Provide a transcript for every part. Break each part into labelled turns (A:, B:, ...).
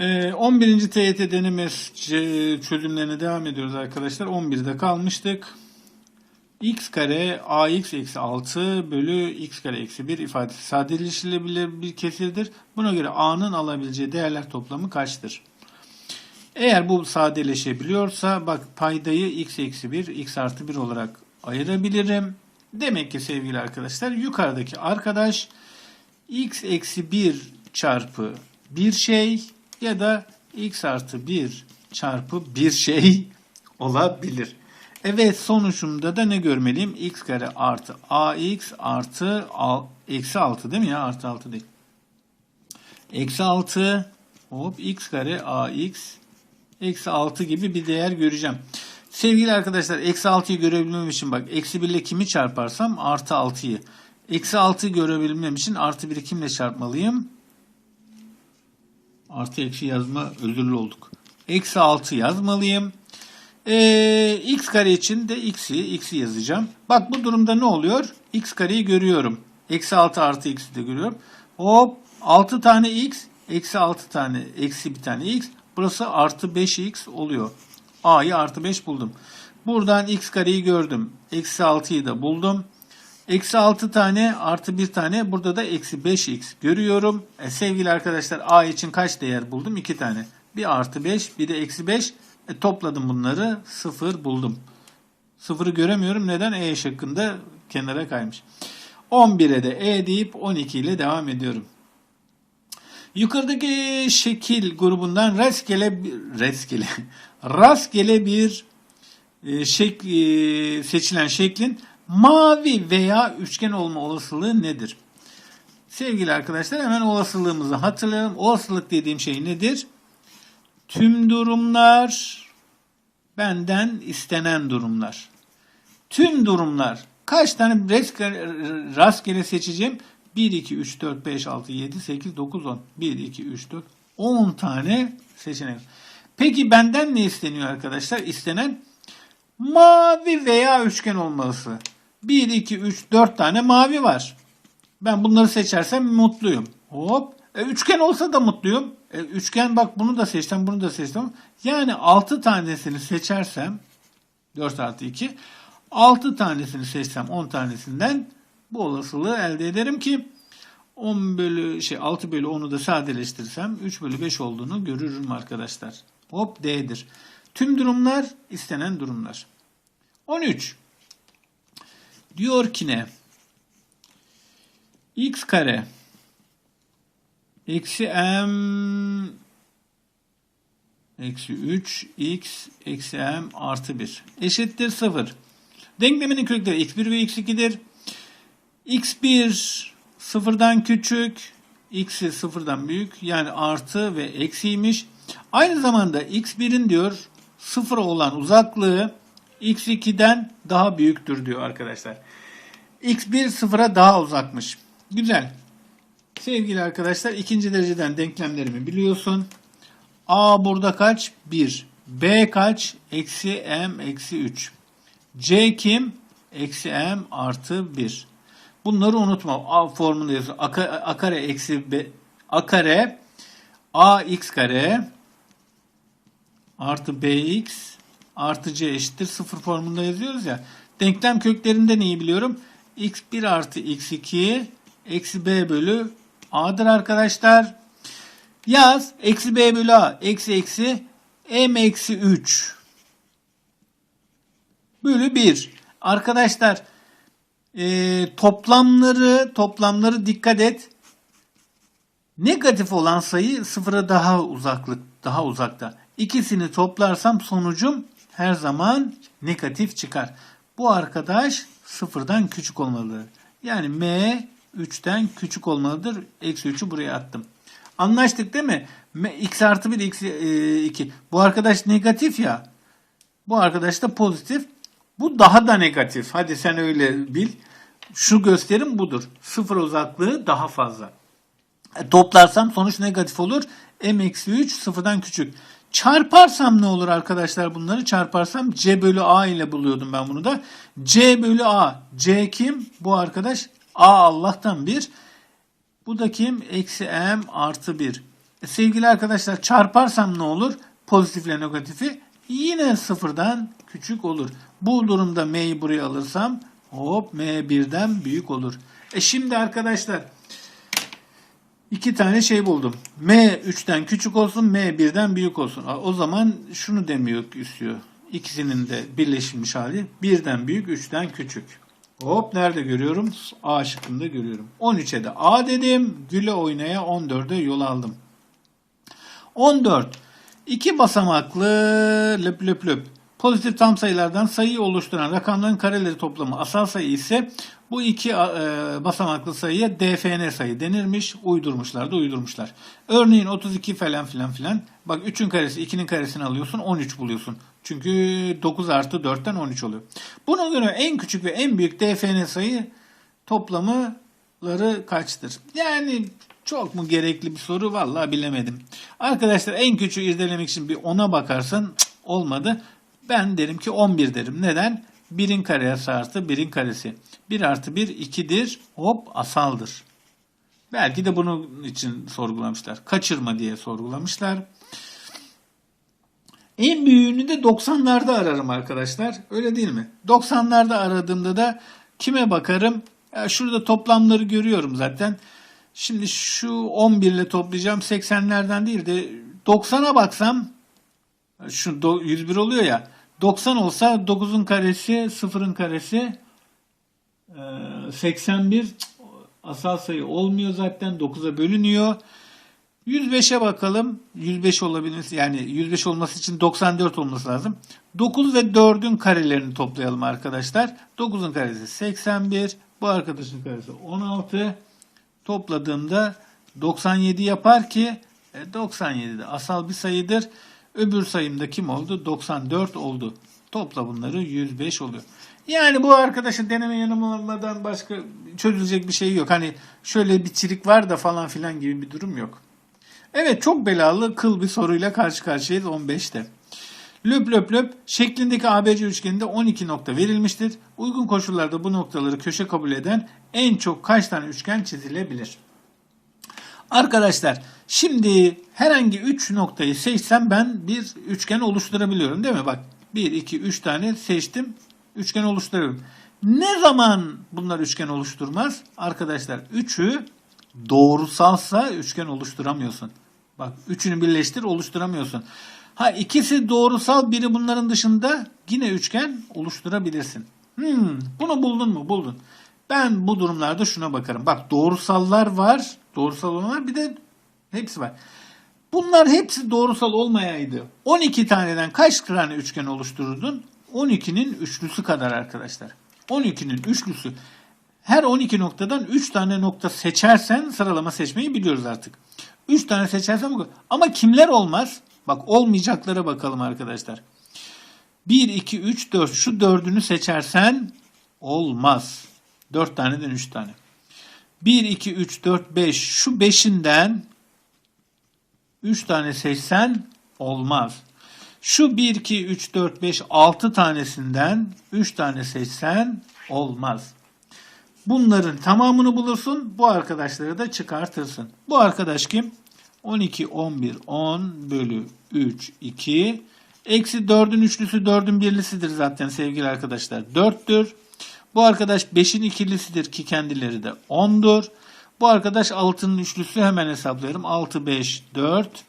A: Ee, 11. TYT denemez c- çözümlerine devam ediyoruz arkadaşlar. 11'de kalmıştık. x kare ax eksi 6 bölü x kare eksi 1 ifadesi sadeleştirilebilir bir kesirdir. Buna göre a'nın alabileceği değerler toplamı kaçtır? Eğer bu sadeleşebiliyorsa bak paydayı x eksi 1, x artı 1 olarak ayırabilirim. Demek ki sevgili arkadaşlar yukarıdaki arkadaş x eksi 1 çarpı bir şey ya da x artı 1 çarpı bir şey olabilir. Evet sonucumda da ne görmeliyim? x kare artı ax artı eksi 6 değil mi ya? Artı 6 değil. Eksi 6 hop x kare ax eksi 6 gibi bir değer göreceğim. Sevgili arkadaşlar eksi 6'yı görebilmem için bak eksi 1 ile kimi çarparsam artı 6'yı. Eksi 6'yı görebilmem için artı 1'i kimle çarpmalıyım? Artı eksi yazma özürlü olduk. Eksi 6 yazmalıyım. Ee, x kare için de x'i, x'i yazacağım. Bak bu durumda ne oluyor? x kareyi görüyorum. Eksi 6 artı x'i de görüyorum. Hop 6 tane x, eksi 6 tane, eksi bir tane x. Burası artı 5x oluyor. A'yı artı 5 buldum. Buradan x kareyi gördüm. Eksi 6'yı da buldum. Eksi 6 tane artı 1 tane burada da eksi 5x görüyorum. E, sevgili arkadaşlar a için kaç değer buldum? 2 tane. Bir artı 5 bir de eksi 5. E, topladım bunları 0 buldum. 0'ı göremiyorum. Neden? E şıkkında kenara kaymış. 11'e de E deyip 12 ile devam ediyorum. Yukarıdaki şekil grubundan rastgele rastgele rastgele bir e, şek, e, seçilen şeklin mavi veya üçgen olma olasılığı nedir? Sevgili arkadaşlar hemen olasılığımızı hatırlayalım. Olasılık dediğim şey nedir? Tüm durumlar benden istenen durumlar. Tüm durumlar kaç tane rastgele, seçeceğim? 1, 2, 3, 4, 5, 6, 7, 8, 9, 10. 1, 2, 3, 4, 10 tane seçenek. Peki benden ne isteniyor arkadaşlar? İstenen mavi veya üçgen olması. 1, 2, 3, 4 tane mavi var. Ben bunları seçersem mutluyum. Hop. E, üçgen olsa da mutluyum. E, üçgen bak bunu da seçtim, bunu da seçtim. Yani 6 tanesini seçersem 4 artı 2 6 tanesini seçsem 10 tanesinden bu olasılığı elde ederim ki 10 bölü şey 6 bölü 10'u da sadeleştirirsem 3 bölü 5 olduğunu görürüm arkadaşlar. Hop D'dir. Tüm durumlar istenen durumlar. 13. Diyor ki ne? x kare eksi m eksi 3 x eksi m artı 1 eşittir 0. Denkleminin kökleri x1 ve x2'dir. x1 sıfırdan küçük, x'i sıfırdan büyük yani artı ve eksiymiş. Aynı zamanda x1'in diyor sıfır olan uzaklığı x2'den daha büyüktür diyor arkadaşlar. x1 sıfıra daha uzakmış. Güzel. Sevgili arkadaşlar ikinci dereceden denklemlerimi biliyorsun. A burada kaç? 1. B kaç? Eksi m eksi 3. C kim? Eksi m artı 1. Bunları unutma. A formunda yazıyor. A, A kare eksi B. A kare A x kare artı bx artı c eşittir 0 formunda yazıyoruz ya. Denklem köklerinde neyi biliyorum? x1 artı x2 eksi b bölü a'dır arkadaşlar. Yaz. Eksi b bölü a. Eksi eksi m eksi 3 bölü 1. Arkadaşlar e, toplamları toplamları dikkat et. Negatif olan sayı sıfıra daha uzaklık daha uzakta. İkisini toplarsam sonucum her zaman negatif çıkar. Bu arkadaş sıfırdan küçük olmalıdır. Yani m 3'ten küçük olmalıdır. Eksi 3'ü buraya attım. Anlaştık değil mi? X artı 1 x 2. Bu arkadaş negatif ya. Bu arkadaş da pozitif. Bu daha da negatif. Hadi sen öyle bil. Şu gösterim budur. Sıfır uzaklığı daha fazla. E, toplarsam sonuç negatif olur. M eksi 3 sıfırdan küçük. Çarparsam ne olur arkadaşlar bunları? Çarparsam C bölü A ile buluyordum ben bunu da. C bölü A. C kim? Bu arkadaş. A Allah'tan bir. Bu da kim? Eksi M artı 1. E, sevgili arkadaşlar çarparsam ne olur? Pozitifle negatifi yine sıfırdan küçük olur. Bu durumda m'yi buraya alırsam hop m birden büyük olur. E şimdi arkadaşlar iki tane şey buldum. m 3'ten küçük olsun, m 1'den büyük olsun. O zaman şunu demiyor istiyor. İkisinin de birleşmiş hali. Birden büyük, 3'ten küçük. Hop nerede görüyorum? A şıkkında görüyorum. 13'e de A dedim. Güle oynaya 14'e yol aldım. 14. İki basamaklı löp löp löp. Pozitif tam sayılardan sayıyı oluşturan rakamların kareleri toplamı asal sayı ise bu iki e, basamaklı sayıya DFN sayı denirmiş. Uydurmuşlar da uydurmuşlar. Örneğin 32 falan filan filan. Bak 3'ün karesi 2'nin karesini alıyorsun 13 buluyorsun. Çünkü 9 artı 4'ten 13 oluyor. Buna göre en küçük ve en büyük DFN sayı toplamıları kaçtır? Yani çok mu gerekli bir soru vallahi bilemedim. Arkadaşlar en küçüğü irdelemek için bir 10'a bakarsın olmadı. Ben derim ki 11 derim. Neden? 1'in karesi artı 1'in karesi. 1 artı 1 2'dir. Hop asaldır. Belki de bunun için sorgulamışlar. Kaçırma diye sorgulamışlar. En büyüğünü de 90'larda ararım arkadaşlar. Öyle değil mi? 90'larda aradığımda da kime bakarım? Ya şurada toplamları görüyorum zaten. Şimdi şu 11 ile toplayacağım 80'lerden değil de 90'a baksam şu do- 101 oluyor ya 90 olsa 9'un karesi 0'ın karesi e, 81 Cık, asal sayı olmuyor zaten 9'a bölünüyor. 105'e bakalım. 105 olabilir. Yani 105 olması için 94 olması lazım. 9 ve 4'ün karelerini toplayalım arkadaşlar. 9'un karesi 81. Bu arkadaşın karesi 16. Topladığımda 97 yapar ki e, 97 de asal bir sayıdır. Öbür sayımda kim oldu? 94 oldu. Topla bunları 105 oluyor. Yani bu arkadaşın deneme yanılmadan başka çözülecek bir şey yok. Hani şöyle bir çirik var da falan filan gibi bir durum yok. Evet çok belalı kıl bir soruyla karşı karşıyayız 15'te. Löp löp löp şeklindeki ABC üçgeninde 12 nokta verilmiştir. Uygun koşullarda bu noktaları köşe kabul eden en çok kaç tane üçgen çizilebilir? Arkadaşlar şimdi herhangi 3 noktayı seçsem ben bir üçgen oluşturabiliyorum değil mi? Bak 1, 2, 3 tane seçtim. Üçgen oluşturuyorum. Ne zaman bunlar üçgen oluşturmaz? Arkadaşlar 3'ü doğrusalsa üçgen oluşturamıyorsun. Bak üçünü birleştir oluşturamıyorsun. Ha ikisi doğrusal biri bunların dışında yine üçgen oluşturabilirsin. Hmm, bunu buldun mu? Buldun. Ben bu durumlarda şuna bakarım. Bak doğrusallar var. Doğrusal olanlar bir de hepsi var. Bunlar hepsi doğrusal olmayaydı. 12 taneden kaç tane üçgen oluştururdun? 12'nin üçlüsü kadar arkadaşlar. 12'nin üçlüsü. Her 12 noktadan 3 tane nokta seçersen sıralama seçmeyi biliyoruz artık. 3 tane seçersen. Ama kimler olmaz? Bak olmayacaklara bakalım arkadaşlar. 1, 2, 3, 4. Şu dördünü seçersen olmaz. 4 taneden 3 tane. 1, 2, 3, 4, 5. Şu 5'inden 3 tane seçsen olmaz. Şu 1, 2, 3, 4, 5, 6 tanesinden 3 tane seçsen olmaz. Bunların tamamını bulursun. Bu arkadaşları da çıkartırsın. Bu arkadaş kim? 12, 11, 10 bölü 3, 2. Eksi 4'ün üçlüsü 4'ün birlisidir zaten sevgili arkadaşlar. 4'tür. Bu arkadaş 5'in ikilisidir ki kendileri de 10'dur. Bu arkadaş 6'nın üçlüsü hemen hesaplıyorum. 6, 5, 4,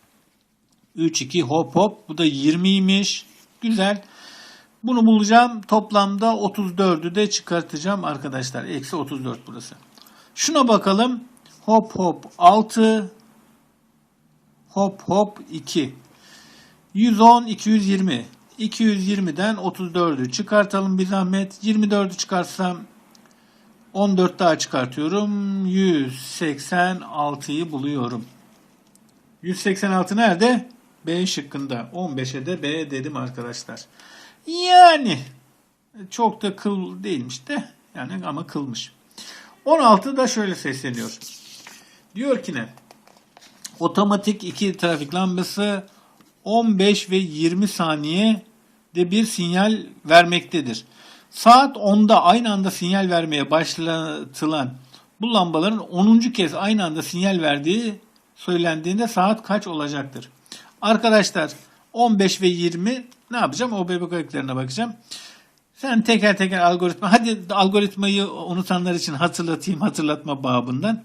A: 3, 2 hop hop. Bu da 20'ymiş. Güzel. Bunu bulacağım. Toplamda 34'ü de çıkartacağım arkadaşlar. Eksi 34 burası. Şuna bakalım. Hop hop 6. Hop hop 2. 110, 220. 220'den 34'ü çıkartalım bir zahmet. 24'ü çıkarsam 14 daha çıkartıyorum. 186'yı buluyorum. 186 nerede? B şıkkında. 15'e de B dedim arkadaşlar. Yani çok da kıl değilmiş de yani ama kılmış. 16 da şöyle sesleniyor. Diyor ki ne? Otomatik iki trafik lambası 15 ve 20 saniye de bir sinyal vermektedir. Saat 10'da aynı anda sinyal vermeye başlatılan bu lambaların 10. kez aynı anda sinyal verdiği söylendiğinde saat kaç olacaktır? Arkadaşlar 15 ve 20 ne yapacağım? OBB kayıtlarına bakacağım. Sen teker teker algoritma. Hadi algoritmayı unutanlar için hatırlatayım hatırlatma babından.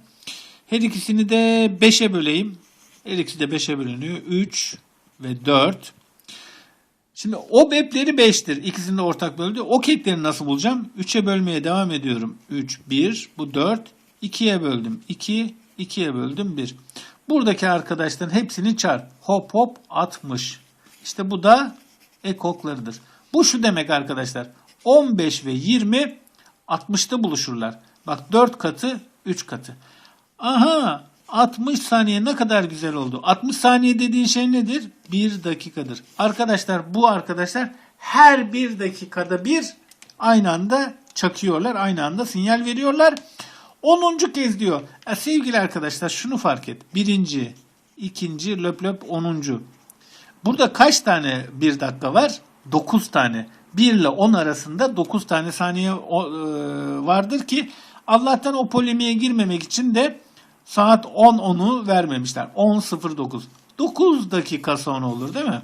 A: Her ikisini de 5'e böleyim. Her ikisi de 5'e bölünüyor. 3 ve 4. Şimdi o bepleri 5'tir. İkisini de ortak böldü. O kekleri nasıl bulacağım? 3'e bölmeye devam ediyorum. 3, 1, bu 4. 2'ye böldüm. 2, 2'ye böldüm 1. Buradaki arkadaşların hepsini çarp. Hop hop 60. İşte bu da ekoklarıdır. Bu şu demek arkadaşlar. 15 ve 20 60'ta buluşurlar. Bak 4 katı 3 katı. Aha 60 saniye ne kadar güzel oldu. 60 saniye dediğin şey nedir? 1 dakikadır. Arkadaşlar bu arkadaşlar her bir dakikada bir aynı anda çakıyorlar. Aynı anda sinyal veriyorlar. 10. kez diyor. E, sevgili arkadaşlar şunu fark et. Birinci, ikinci, löp löp 10. Burada kaç tane bir dakika var? 9 tane. 1 ile 10 arasında 9 tane saniye e, vardır ki Allah'tan o polemiğe girmemek için de saat 10.10'u vermemişler. 10.09. 9 dakika sonra olur değil mi?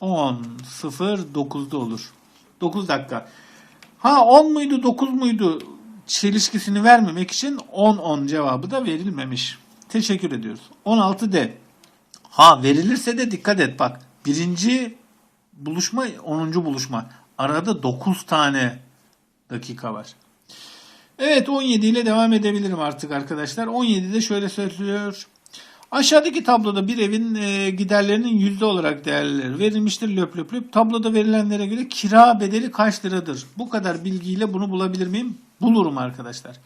A: 10.09'da olur. 9 dakika. Ha 10 muydu 9 muydu çelişkisini vermemek için 10-10 cevabı da verilmemiş. Teşekkür ediyoruz. 16 de. Ha verilirse de dikkat et bak. Birinci buluşma 10. buluşma. Arada 9 tane dakika var. Evet 17 ile devam edebilirim artık arkadaşlar. 17'de şöyle söylüyor. Aşağıdaki tabloda bir evin e, giderlerinin yüzde olarak değerleri verilmiştir. Löp löp löp. Tabloda verilenlere göre kira bedeli kaç liradır? Bu kadar bilgiyle bunu bulabilir miyim? Bulurum arkadaşlar.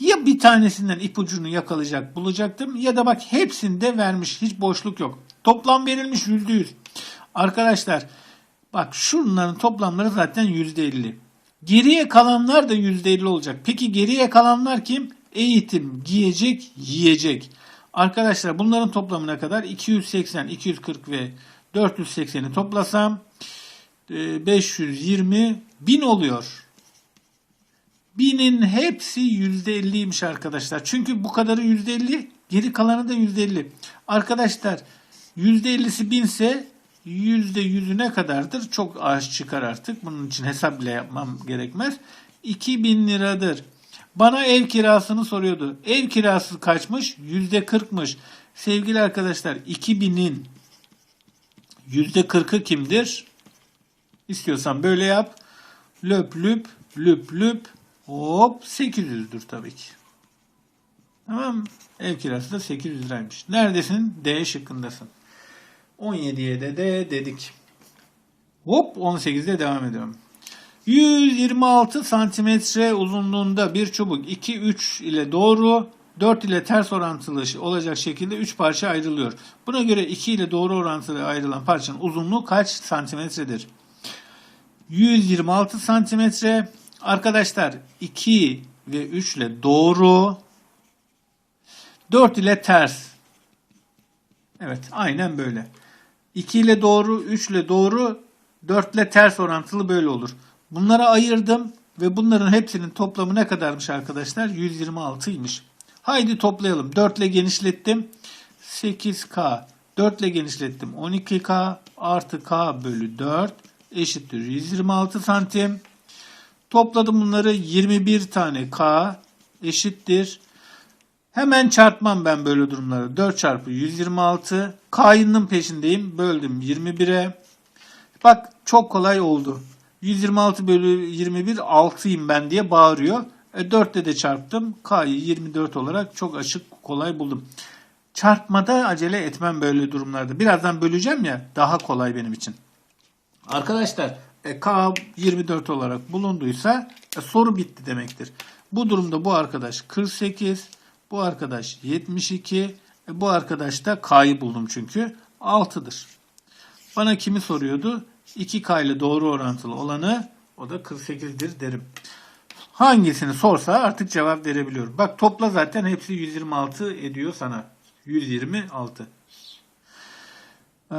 A: Ya bir tanesinden ipucunu yakalayacak bulacaktım ya da bak hepsinde vermiş. Hiç boşluk yok. Toplam verilmiş yüzde yüz. Arkadaşlar bak şunların toplamları zaten yüzde elli. Geriye kalanlar da yüzde elli olacak. Peki geriye kalanlar kim? Eğitim, giyecek, yiyecek. Arkadaşlar bunların toplamına kadar 280, 240 ve 480'i toplasam e, 520 bin oluyor. Binin hepsi %50'ymiş arkadaşlar. Çünkü bu kadarı %50, geri kalanı da %50. Arkadaşlar %50'si binse %100'ü ne kadardır? Çok az çıkar artık. Bunun için hesap bile yapmam gerekmez. 2000 liradır. Bana ev kirasını soruyordu. Ev kirası kaçmış? %40'mış. Sevgili arkadaşlar 2000'in %40'ı kimdir? İstiyorsan böyle yap. Löp lüp lüp lüp hop 800'dür tabii ki. Tamam mı? Ev kirası da 800 liraymış. Neredesin? D şıkkındasın. 17'ye de de dedik. Hop 18'de devam ediyorum. 126 santimetre uzunluğunda bir çubuk 2-3 ile doğru 4 ile ters orantılı olacak şekilde 3 parça ayrılıyor. Buna göre 2 ile doğru orantılı ayrılan parçanın uzunluğu kaç santimetredir? 126 santimetre. Arkadaşlar 2 ve 3 ile doğru 4 ile ters. Evet aynen böyle. 2 ile doğru, 3 ile doğru, 4 ile ters orantılı böyle olur. Bunlara ayırdım ve bunların hepsinin toplamı ne kadarmış arkadaşlar? 126'ymış. Haydi toplayalım. 4 ile genişlettim. 8K. 4 ile genişlettim. 12K artı K bölü 4 eşittir 126 santim. Topladım bunları 21 tane K eşittir. Hemen çarpmam ben böyle durumları. 4 çarpı 126. K'nın peşindeyim. Böldüm 21'e. Bak çok kolay oldu. 126 bölü 21 6'yım ben diye bağırıyor. E, 4 de çarptım. K'yı 24 olarak çok açık kolay buldum. Çarpmada acele etmem böyle durumlarda. Birazdan böleceğim ya daha kolay benim için. Arkadaşlar e, K 24 olarak bulunduysa e, soru bitti demektir. Bu durumda bu arkadaş 48, bu arkadaş 72, e, bu arkadaş da K'yı buldum çünkü 6'dır. Bana kimi soruyordu? 2K ile doğru orantılı olanı o da 48'dir derim. Hangisini sorsa artık cevap verebiliyorum. Bak topla zaten hepsi 126 ediyor sana. 126. Ee,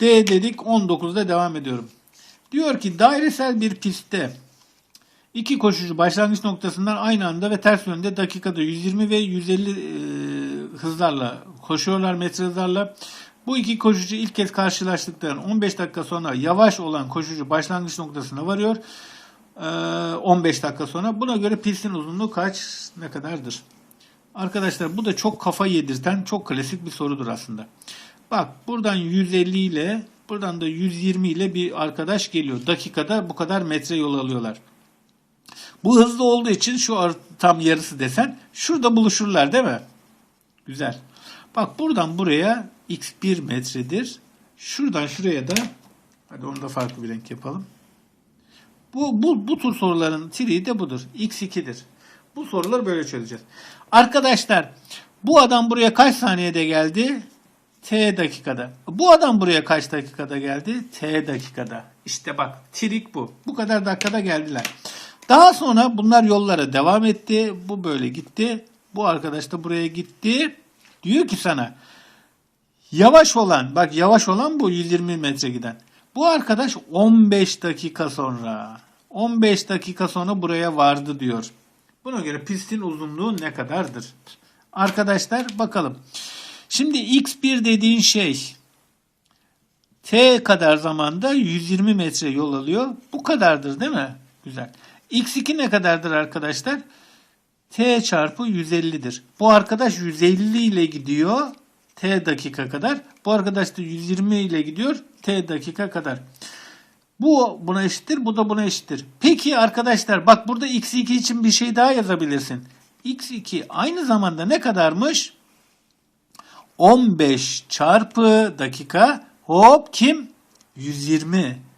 A: D dedik 19'da devam ediyorum. Diyor ki dairesel bir pistte iki koşucu başlangıç noktasından aynı anda ve ters yönde dakikada 120 ve 150 e, hızlarla koşuyorlar metre hızlarla. Bu iki koşucu ilk kez karşılaştıklarında 15 dakika sonra yavaş olan koşucu başlangıç noktasına varıyor. Ee, 15 dakika sonra. Buna göre pistin uzunluğu kaç ne kadardır? Arkadaşlar bu da çok kafa yedirten çok klasik bir sorudur aslında. Bak buradan 150 ile buradan da 120 ile bir arkadaş geliyor. Dakikada bu kadar metre yol alıyorlar. Bu hızlı olduğu için şu tam yarısı desen şurada buluşurlar değil mi? Güzel. Bak buradan buraya x1 metredir. Şuradan şuraya da hadi onu da farklı bir renk yapalım. Bu, bu, bu tür soruların triği de budur. x2'dir. Bu soruları böyle çözeceğiz. Arkadaşlar bu adam buraya kaç saniyede geldi? T dakikada. Bu adam buraya kaç dakikada geldi? T dakikada. İşte bak trik bu. Bu kadar dakikada geldiler. Daha sonra bunlar yollara devam etti. Bu böyle gitti. Bu arkadaş da buraya gitti. Diyor ki sana yavaş olan bak yavaş olan bu 120 metre giden. Bu arkadaş 15 dakika sonra 15 dakika sonra buraya vardı diyor. Buna göre pistin uzunluğu ne kadardır? Arkadaşlar bakalım. Şimdi x1 dediğin şey t kadar zamanda 120 metre yol alıyor. Bu kadardır değil mi? Güzel. X2 ne kadardır arkadaşlar? t çarpı 150'dir. Bu arkadaş 150 ile gidiyor t dakika kadar. Bu arkadaş da 120 ile gidiyor t dakika kadar. Bu buna eşittir, bu da buna eşittir. Peki arkadaşlar bak burada x2 için bir şey daha yazabilirsin. x2 aynı zamanda ne kadarmış? 15 çarpı dakika hop kim? 120.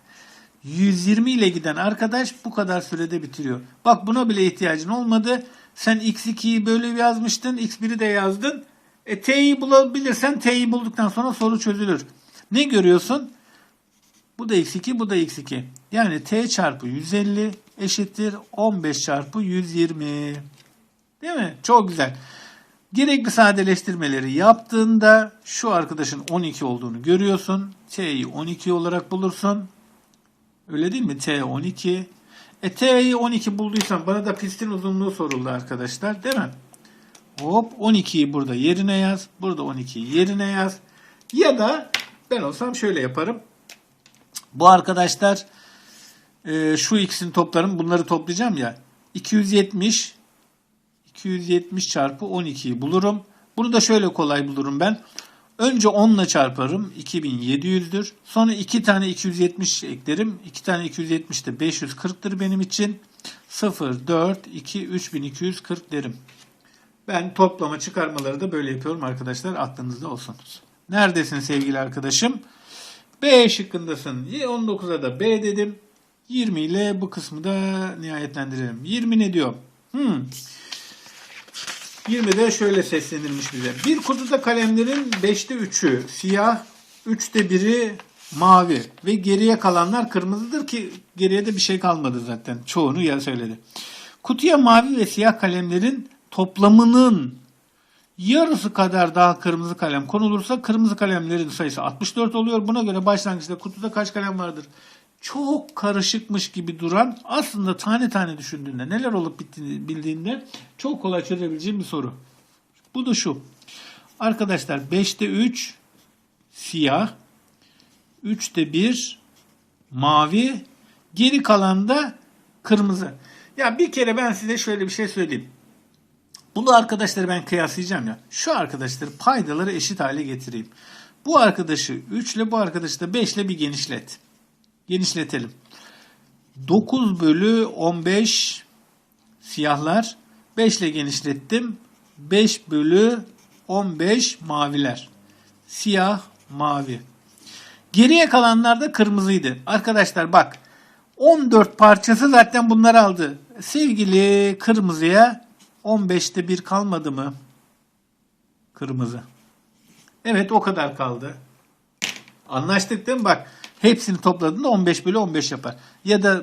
A: 120 ile giden arkadaş bu kadar sürede bitiriyor. Bak buna bile ihtiyacın olmadı. Sen x2'yi böyle yazmıştın, x1'i de yazdın. E, t'yi bulabilirsen t'yi bulduktan sonra soru çözülür. Ne görüyorsun? Bu da x2, bu da x2. Yani t çarpı 150 eşittir 15 çarpı 120. Değil mi? Çok güzel. Gerekli sadeleştirmeleri yaptığında şu arkadaşın 12 olduğunu görüyorsun. T'yi 12 olarak bulursun. Öyle değil mi? T 12. E T'yi 12 bulduysan bana da pistin uzunluğu soruldu arkadaşlar. Değil mi? Hop 12'yi burada yerine yaz. Burada 12'yi yerine yaz. Ya da ben olsam şöyle yaparım. Bu arkadaşlar e, şu ikisini toplarım. Bunları toplayacağım ya. 270 270 çarpı 12'yi bulurum. Bunu da şöyle kolay bulurum ben. Önce 10 ile çarparım. 2700'dür. Sonra 2 tane 270 eklerim. 2 tane 270 de 540'tır benim için. 0, 4, 2, 3240 derim. Ben toplama çıkarmaları da böyle yapıyorum arkadaşlar. Aklınızda olsun. Neredesin sevgili arkadaşım? B şıkkındasın. 19'a da B dedim. 20 ile bu kısmı da nihayetlendirelim. 20 ne diyor? Hmm. 20'de şöyle seslenilmiş bize. Bir kutuda kalemlerin 5'te 3'ü siyah, 3'te 1'i mavi ve geriye kalanlar kırmızıdır ki geriye de bir şey kalmadı zaten. Çoğunu ya söyledi. Kutuya mavi ve siyah kalemlerin toplamının yarısı kadar daha kırmızı kalem konulursa kırmızı kalemlerin sayısı 64 oluyor. Buna göre başlangıçta kutuda kaç kalem vardır? Çok karışıkmış gibi duran aslında tane tane düşündüğünde neler olup bittiğini bildiğinde çok kolay çözebileceğim bir soru. Bu da şu. Arkadaşlar 5'te 3 siyah, 3'te 1 mavi, geri kalan da kırmızı. Ya bir kere ben size şöyle bir şey söyleyeyim. Bunu arkadaşları ben kıyaslayacağım ya. Şu arkadaşları paydaları eşit hale getireyim. Bu arkadaşı 3 ile bu arkadaşı da 5 ile bir genişlet. Genişletelim. 9 bölü 15 siyahlar. 5 ile genişlettim. 5 bölü 15 maviler. Siyah, mavi. Geriye kalanlar da kırmızıydı. Arkadaşlar bak 14 parçası zaten bunları aldı. Sevgili kırmızıya 15'te bir kalmadı mı? Kırmızı. Evet o kadar kaldı. Anlaştık değil mi? Bak hepsini topladığında 15 bölü 15 yapar. Ya da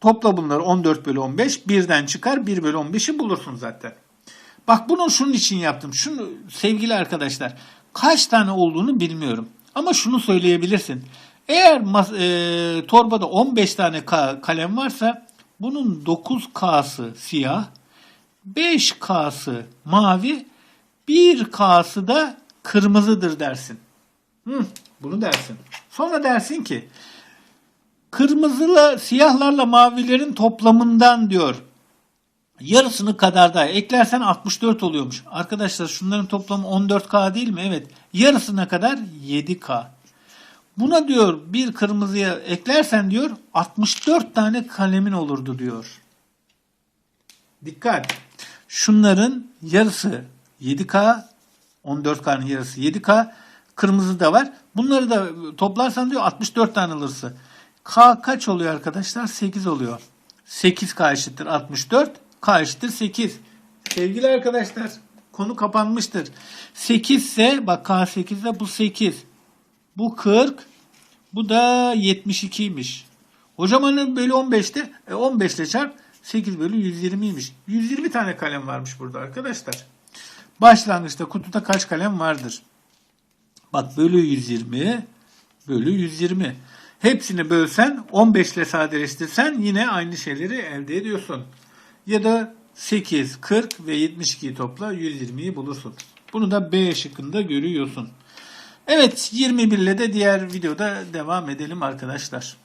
A: topla bunları 14 bölü 15 birden çıkar 1 bölü 15'i bulursun zaten. Bak bunu şunun için yaptım. Şunu sevgili arkadaşlar kaç tane olduğunu bilmiyorum. Ama şunu söyleyebilirsin. Eğer e, torbada 15 tane ka- kalem varsa bunun 9K'sı siyah, 5K'sı mavi, 1K'sı da kırmızıdır dersin. Hı, bunu dersin. Sonra dersin ki kırmızıla siyahlarla mavilerin toplamından diyor. Yarısını kadar daha eklersen 64 oluyormuş. Arkadaşlar şunların toplamı 14K değil mi? Evet. Yarısına kadar 7K. Buna diyor bir kırmızıya eklersen diyor 64 tane kalemin olurdu diyor. Dikkat. Şunların yarısı 7K, 14K'nın yarısı 7K. Kırmızı da var. Bunları da toplarsan diyor 64 tane alırsa. K kaç oluyor arkadaşlar? 8 oluyor. 8K eşittir 64. K eşittir 8. Sevgili arkadaşlar konu kapanmıştır. 8 ise bak K 8 ise bu 8. Bu 40. Bu da 72'ymiş. Hocam hani bölü 15'te e 15 ile çarp 8 bölü 120'ymiş. 120 tane kalem varmış burada arkadaşlar. Başlangıçta kutuda kaç kalem vardır? Bak bölü 120 bölü 120. Hepsini bölsen 15 ile sadeleştirsen yine aynı şeyleri elde ediyorsun. Ya da 8, 40 ve 72'yi topla 120'yi bulursun. Bunu da B şıkkında görüyorsun. Evet 21 ile de diğer videoda devam edelim arkadaşlar.